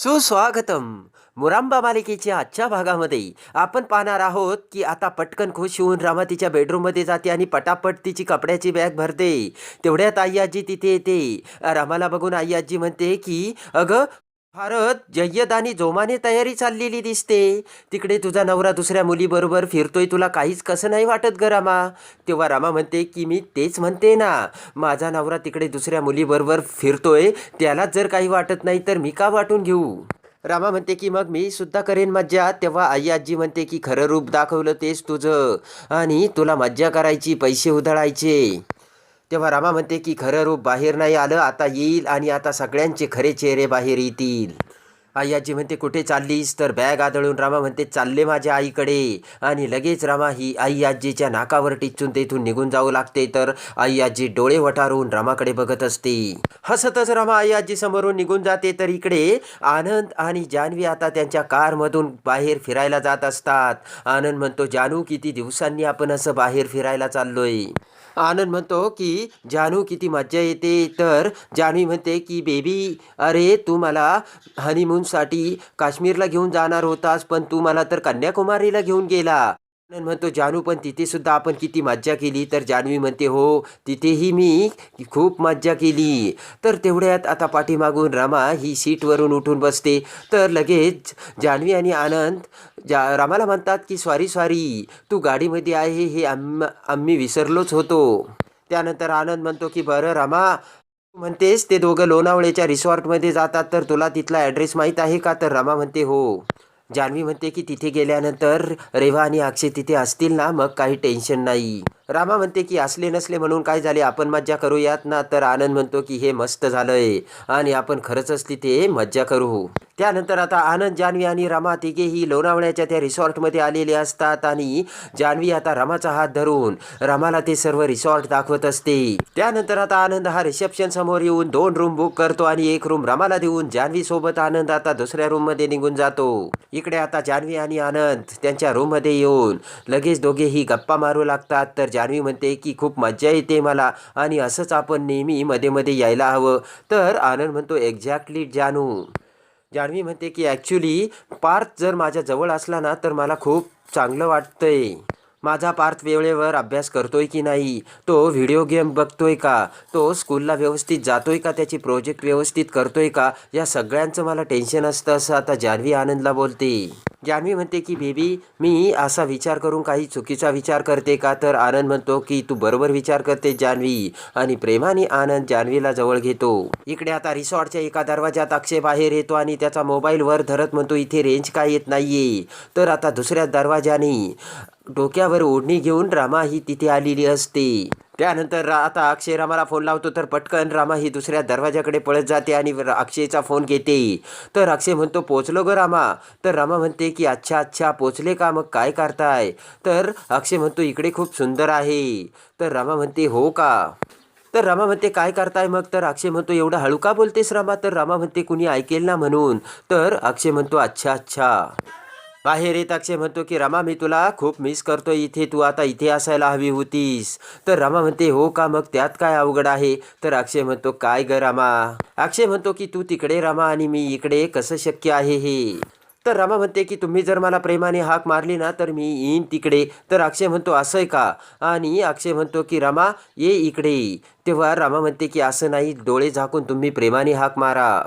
सुस्वागतम. मुरांबा मालिकेच्या आजच्या भागामध्ये आपण पाहणार आहोत की आता पटकन खुश होऊन रामा तिच्या बेडरूममध्ये जाते आणि पटापट तिची कपड्याची बॅग भरते. तेवढ्यात आई आजी तिथे येते. रामाला बघून आई आजी म्हणते की अगं भारत जय्यद आणि जोमाने तयारी चाललेली दिसते. तिकडे तुझा नवरा दुसऱ्या मुलीबरोबर फिरतोय तुला काहीच कसं नाही वाटत ग रामा? तेव्हा रामा म्हणते की मी तेच म्हणते ना माझा नवरा तिकडे दुसऱ्या मुलीबरोबर फिरतोय त्याला जर काही वाटत नाही तर मी का वाटून घेऊ? रामा म्हणते की मग मी सुद्धा करेन मज्जा. तेव्हा आई आजी म्हणते की खरं रूप दाखवलं तेच तुझं आणि तुला मज्जा करायची पैसे उधळायचे. तेव्हा रामा म्हणते की खरं रूप बाहेर नाही आलं आता येईल आणि आता सगळ्यांचे खरे चेहरे बाहेर येतील. आई आजी म्हणते कुठे चाललीस? तर बॅग आदळून रामा म्हणते चालले माझ्या आईकडे. आणि लगेच रामा ही आई आजीच्या नाकावर टिचून तेथून निघून जाऊ लागते. तर आई आजी डोळे वटारून रामाकडे बघत असते. हसतच रामा आई आजी समोरून निघून जाते. तर इकडे आनंद आणि जान्हवी आता त्यांच्या कारमधून बाहेर फिरायला जात असतात. आनंद म्हणतो जानू किती दिवसांनी आपण असं बाहेर फिरायला चाललोय? आनंद म्हणतो की जानू किती मज्जा येते. तर जानवी म्हणते की बेबी अरे तू मला हनीमूनसाठी काश्मीरला घेऊन जाणार होतास पण तू मला तर कन्याकुमारीला घेऊन गेला. म्हणतो जानू पण तिथे सुद्धा आपण किती मज्जा केली. तर जान्हवी म्हणते हो तिथेही मी खूप मज्जा केली. तर तेवढ्यात आता पाठीमागून रमा ही सीटवरून उठून बसते. तर लगेच जान्हवी आणि आनंद जा रामाला म्हणतात की सॉरी सॉरी तू गाडीमध्ये आहे हे आम आम्ही विसरलोच होतो. त्यानंतर आनंद म्हणतो की बरं रामा म्हणतेस ते दोघं लोणावळेच्या रिसॉर्टमध्ये जातात तर तुला तिथला ॲड्रेस माहीत आहे का? तर रमा म्हणते हो. जान्हवी म्हणते की तिथे गेल्यानंतर रेवा आणि अक्षय तिथे असतील ना मग काही टेन्शन नाही. रामा म्हणते की असले नसले म्हणून काय झाले? आपण मज्जा करूयात ना. तर आनंद म्हणतो की हे मस्त झालंय आणि आपण खरंच तिथे मज्जा करू. त्यानंतर आता आनंद जान्हवी आणि रमा तिघेही लोणावळ्याच्या त्या रिसॉर्टमध्ये आलेले असतात आणि जान्हवी आता रमाचा हात धरून रमाला ते सर्व रिसॉर्ट दाखवत असते. त्यानंतर आता आनंद हा रिसेप्शन समोर येऊन दोन रूम बुक करतो आणि एक रूम रमाला देऊन जान्हवी सोबत आनंद आता दुसऱ्या रूममध्ये निघून जातो. इकडे आता जान्हवी आणि आनंद त्यांच्या रूममध्ये येऊन लगेच दोघेही गप्पा मारू लागतात. तर जान्हवी म्हणते की खूप मज्जा येते मला आणि असंच आपण नेहमी मध्ये मध्ये यायला हवं. तर आनंद म्हणतो एक्झॅक्टली जानू. जान्हवी म्हणते की ॲक्च्युली पार्थ जर माझ्या जवळ असला ना तर मला खूप चांगलं वाटतंय. माझा पार्थ वेळेवर अभ्यास करतोय की नाही? तो व्हिडिओ गेम बघतोय का? तो स्कूलला व्यवस्थित जातोय का? त्याची प्रोजेक्ट व्यवस्थित करतोय का? या सगळ्यांचं मला टेन्शन असतं असं आता जान्हवी आनंदला बोलते. जान्हवी म्हणते की बेबी मी असा विचार करून काही चुकीचा विचार करते का? तर आनंद म्हणतो की तू बरोबर विचार करते जान्हवी आणि प्रेमाने आनंद जान्हवीला जवळ घेतो. इकडे आता रिसॉर्टच्या एका दरवाजात अक्षय बाहेर येतो आणि त्याचा मोबाईल वर धरत म्हणतो इथे रेंज काय येत नाहीये. तर आता दुसऱ्या दरवाजाने डोक्यावर ओढणी घेऊन रामा ही तिथे आलेली असते. त्यानंतर आता अक्षय रामाला फोन लावतो तर पटकन रामा ही दुसऱ्या दरवाजाकडे पळत जाते आणि अक्षयचा फोन घेते. तर अक्षय म्हणतो पोचलो ग रामा. तर रामा म्हणते की अच्छा अच्छा पोचले का मग? काय करताय? तर अक्षय म्हणतो इकडे खूप सुंदर आहे. तर रामा म्हणते हो का? तर रामा म्हणते काय करताय मग? तर अक्षय म्हणतो एवढं हळू का बोलतेस रामा? तर रामा म्हणते कुणी ऐकेल ना म्हणून. तर अक्षय म्हणतो अच्छा अच्छा. बाहेर येत अक्षय म्हणतो की रमा मी तुला खूप मिस करतो इथे तू आता इथे असायला हवी होतीस. तर रमा म्हणते हो का मग? त्यात काय अवघड आहे? तर अक्षय म्हणतो काय ग रमा? अक्षय म्हणतो की तू तिकडे रमा आणि मी इकडे कसं शक्य आहे हे? तर रमा म्हणते की तुम्ही जर मला प्रेमाने हाक मारली ना तर मी येईन तिकडे. तर अक्षय म्हणतो असं आहे का? आणि अक्षय म्हणतो की रमा ये इकडे. तेव्हा रमा म्हणते की असं नाही. डोळे झाकून तुम्ही प्रेमाने हाक मारा.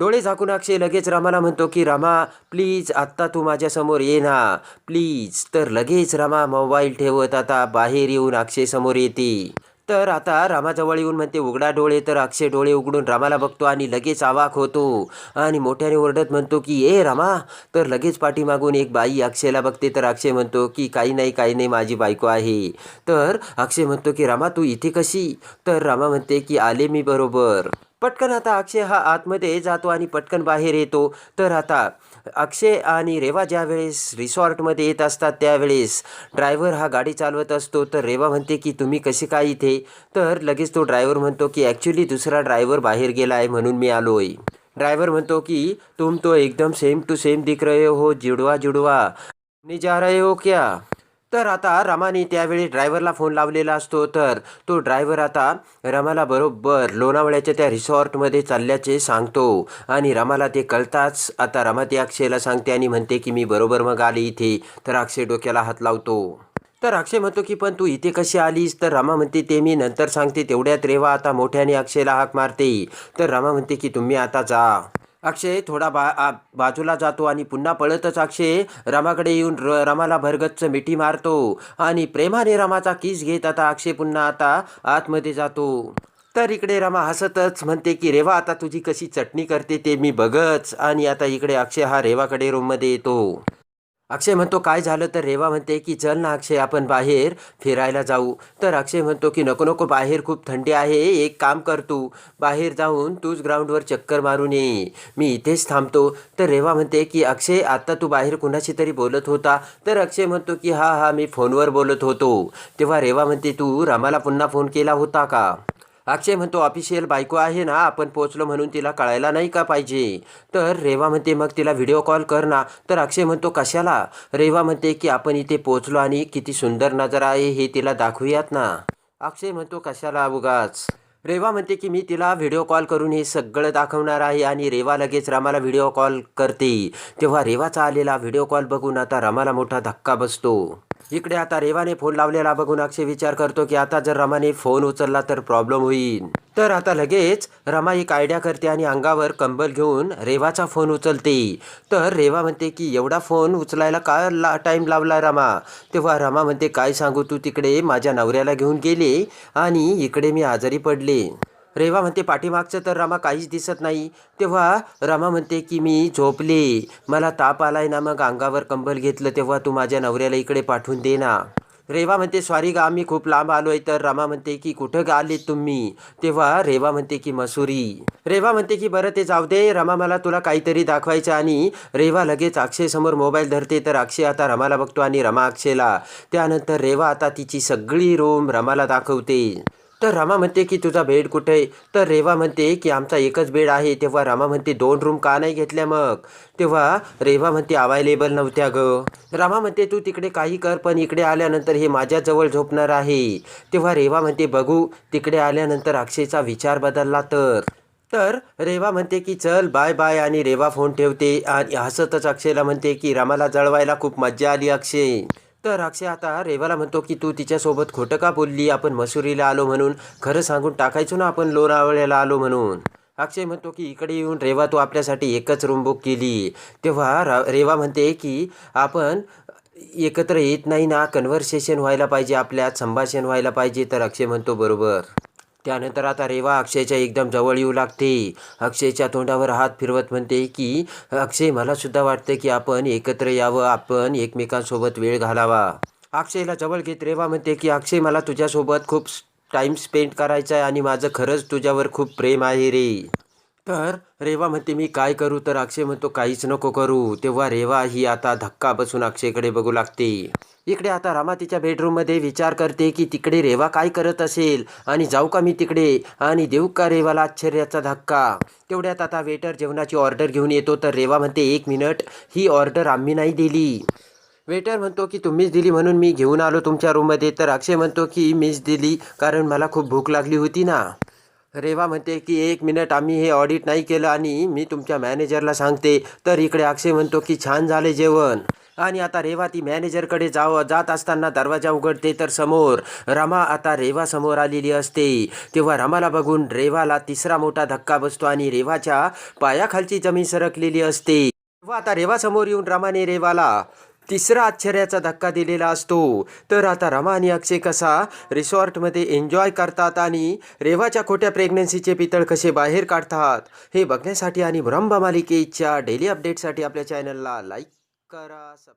डोळे झाकून अक्षय लगेच रामाला म्हणतो की रामा प्लीज आत्ता तू माझ्यासमोर ये ना. प्लीज तर लगेच रामा मोबाईल ठेवत आता बाहेर येऊन अक्षय समोर येते. तर आता रामाजवळ येऊन म्हणते उघडा डोळे. तर अक्षय डोळे उघडून रामाला बघतो आणि लगेच आवाक होतो. आणि मोठ्याने ओरडत म्हणतो की ए रामा. तर लगेच पाठीमागून एक बाई अक्षयला बघते. तर अक्षय म्हणतो की काही नाही काही नाही माझी बायको आहे. तर अक्षय म्हणतो की रामा तू इथे कशी? तर रामा म्हणते की आले मी बरोबर. पटकन आता अक्षय हा आतमध्ये जातो आणि पटकन बाहेर येतो. तर आता अक्षय आणि रेवा ज्यावेळेस रिसॉर्टमध्ये येत असतात त्यावेळेस ड्रायव्हर हा गाडी चालवत असतो. तर रेवा म्हणते की तुम्ही कसे काय इथे? तर लगेच तो ड्रायव्हर म्हणतो की ॲक्च्युली दुसरा ड्रायव्हर बाहेर गेला आहे म्हणून मी आलो आहे ड्रायव्हर म्हणतो की तुम तो एकदम सेम टू सेम दिख रहे हो जुड़वा जुड़वा जा रहे हो क्या? तर आता रमाने त्यावेळी ड्रायव्हरला फोन लावलेला असतो. तर तो ड्रायव्हर आता रमाला बरोबर लोणावळ्याच्या त्या रिसॉर्टमध्ये चालल्याचे सांगतो. आणि रमाला ते कळताच आता रमा ती अक्षयला सांगते आणि म्हणते की मी बरोबर मग आली इथे. तर अक्षय डोक्याला हात लावतो. तर अक्षय म्हणतो की पण तू इथे कशी आलीस? तर रमा म्हणते ते मी नंतर सांगते. तेवढ्यात रेवा आता मोठ्याने अक्षयला हाक मारते. तर रमा म्हणते की तुम्ही आता जा. अक्षय थोडा बा आ- बाजूला जातो आणि पुन्हा पळतच अक्षय रमाकडे येऊन र रमाला भरगच्च मिठी मारतो आणि प्रेमाने रमाचा किस घेत आता अक्षय पुन्हा आता आतमध्ये जातो. तर इकडे रमा हसतच म्हणते की रेवा आता तुझी कशी चटणी करते ते मी बघच. आणि आता इकडे अक्षय हा रेवाकडे रूममध्ये येतो. अक्षय म्हणतो काय झालं तर रेवा म्हणते की चल ना अक्षय आपण बाहेर फिरायला जाऊ. तर अक्षय म्हणतो की नको नको बाहेर खूप थंडी आहे एक काम कर तू. बाहेर जाऊन तूच ग्राउंडवर चक्कर मारून ये. मी इथेच थांबतो. तर रेवा म्हणते की अक्षय आता तू बाहेर कुणाशी तरी बोलत होता. तर अक्षय म्हणतो की हा हा मी फोनवर बोलत होतो. तेव्हा रेवा म्हणते तू रामाला पुन्हा फोन केला होता का? अक्षय म्हणतो ऑफिशियल बायको आहे ना आपण पोचलो म्हणून तिला कळायला नाही का पाहिजे? तर रेवा म्हणते मग तिला व्हिडिओ कॉल कर ना. तर अक्षय म्हणतो कशाला? रेवा म्हणते की आपण इथे पोचलो आणि किती सुंदर नजर आहे हे तिला दाखवूयात ना. अक्षय म्हणतो कशाला उगाच? रेवा म्हणते की मी तिला व्हिडिओ कॉल करून हे सगळं दाखवणार आहे आणि रेवा लगेच रमाला व्हिडिओ कॉल करते. तेव्हा रेवाचा आलेला व्हिडिओ कॉल बघून आता रमाला मोठा धक्का बसतो. इकडे आता रेवाने फोन लावलेला बघून अक्षय विचार करतो की आता जर रमाने फोन उचलला तर प्रॉब्लेम होईल. तर आता लगेच रमा एक आयडिया करते आणि अंगावर कंबल घेऊन रेवाचा फोन उचलते. तर रेवा म्हणते की एवढा फोन उचलायला का ला टाईम लावला रमा? तेव्हा रमा म्हणते काय सांगू तू तिकडे? माझ्या नवऱ्याला घेऊन गेले आणि इकडे मी आजारी पडले. रेवा म्हणते पाठीमागचं तर रमा काहीच दिसत नाही. तेव्हा रमा म्हणते की मी झोपले. मला ताप आलाय ना मग अंगावर कंबल घेतलं तेव्हा तू माझ्या नवऱ्याला इकडे पाठवून दे ना. रेवा म्हणते सॉरी गा आम्ही खूप लांब आलोय. तर रमा म्हणते की कुठं आले तुम्ही? तेव्हा रेवा म्हणते की मसुरी. रेवा म्हणते की बरं ते जाऊ दे. रमा मला तुला काहीतरी दाखवायचं आणि रेवा लगेच अक्षयसमोर मोबाईल धरते. तर अक्षय आता रमाला बघतो आणि रमा अक्षयला. त्यानंतर रेवा आता तिची सगळी रूम रमाला दाखवते. तर रमा म्हणते की तुझा बेड कुठे आहे? तर रेवा म्हणते की आमचा एकच बेड आहे. तेव्हा रमा म्हणते दोन रूम का नाही घेतल्या मग? तेव्हा रेवा म्हणते अवायलेबल नव्हत्या ग. रमा म्हणते तू तिकडे काही कर पण इकडे आल्यानंतर हे माझ्याजवळ झोपणार आहे. तेव्हा रेवा म्हणते बघू तिकडे आल्यानंतर अक्षयचा विचार बदलला तर. तर रेवा म्हणते की चल बाय बाय. आणि रेवा फोन ठेवते आणि हसतच अक्षयला म्हणते की रमाला जळवायला खूप मज्जा आली अक्षय. तर अक्षय आता रेवाला म्हणतो की तू तिच्यासोबत खोटं का बोलली? आपण मसुरीला आलो म्हणून. खरं सांगून टाकायचो ना आपण लोणावळ्याला आलो म्हणून. अक्षय म्हणतो की इकडे येऊन रेवा तू आपल्यासाठी एकच रूम बुक केली. तेव्हा रेवा म्हणते की आपण एकत्र येत नाही ना. कन्व्हर्सेशन व्हायला पाहिजे आपल्यात संभाषण व्हायला पाहिजे. तर अक्षय म्हणतो बरोबर. त्यानंतर आता रेवा अक्षयच्या एकदम जवळ येऊ लागते. अक्षयच्या तोंडावर हात फिरवत म्हणते की अक्षय मला सुद्धा वाटतं की आपण एकत्र यावं. आपण एकमेकांसोबत वेळ घालावा. अक्षयला जवळ घेत रेवा म्हणते की अक्षय मला तुझ्यासोबत खूप टाईम स्पेंड करायचा आहे आणि माझं खरंच तुझ्यावर खूप प्रेम आहे रे. तर रेवा म्हणते मी काय करू? तर अक्षय म्हणतो काहीच नको करू. तेव्हा रेवा ही आता धक्का बसून अक्षयकडे बघू लागते. इकडे आता रामा तिच्या बेडरूममध्ये विचार करते की तिकडे रेवा काय करत असेल? आणि जाऊ का मी तिकडे? आणि देऊ का रेवाला आश्चर्याचा धक्का? तेवढ्यात आता वेटर जेवणाची ऑर्डर घेऊन येतो. तर रेवा म्हणते एक मिनिट ही ऑर्डर आम्ही नाही दिली. वेटर म्हणतो की तुम्हीच दिली म्हणून मी घेऊन आलो तुमच्या रूममध्ये तर अक्षय म्हणतो की मीच दिली कारण मला खूप भूक लागली होती ना. रेवा म्हणते की एक मिनिट आम्ही हे ऑडिट नाही केलं आणि मी तुमच्या मॅनेजरला सांगते. तर इकडे अक्षय म्हणतो की छान झाले जेवण. आणि आता रेवा ती मॅनेजरकडे जाव जात असताना दरवाजा उघडते तर समोर रमा आता रेवा समोर आलेली असते. तेव्हा रमाला बघून रेवाला तिसरा मोठा धक्का बसतो आणि रेवाच्या पायाखालची जमीन सरकलेली असते. व आता रेवा समोर येऊन रमाने रेवाला तिसरा आश्चर्याचा धक्का दिलेला असतो. तर आता रमा आणि अक्षय कसा रिसॉर्टमध्ये एन्जॉय करतात आणि रेवाच्या खोट्या प्रेग्नन्सीचे पितळ कसे बाहेर काढतात हे बघण्यासाठी आणि ब्रह्म मालिकेच्या डेली अपडेटसाठी आपल्या चॅनलला लाईक करा सब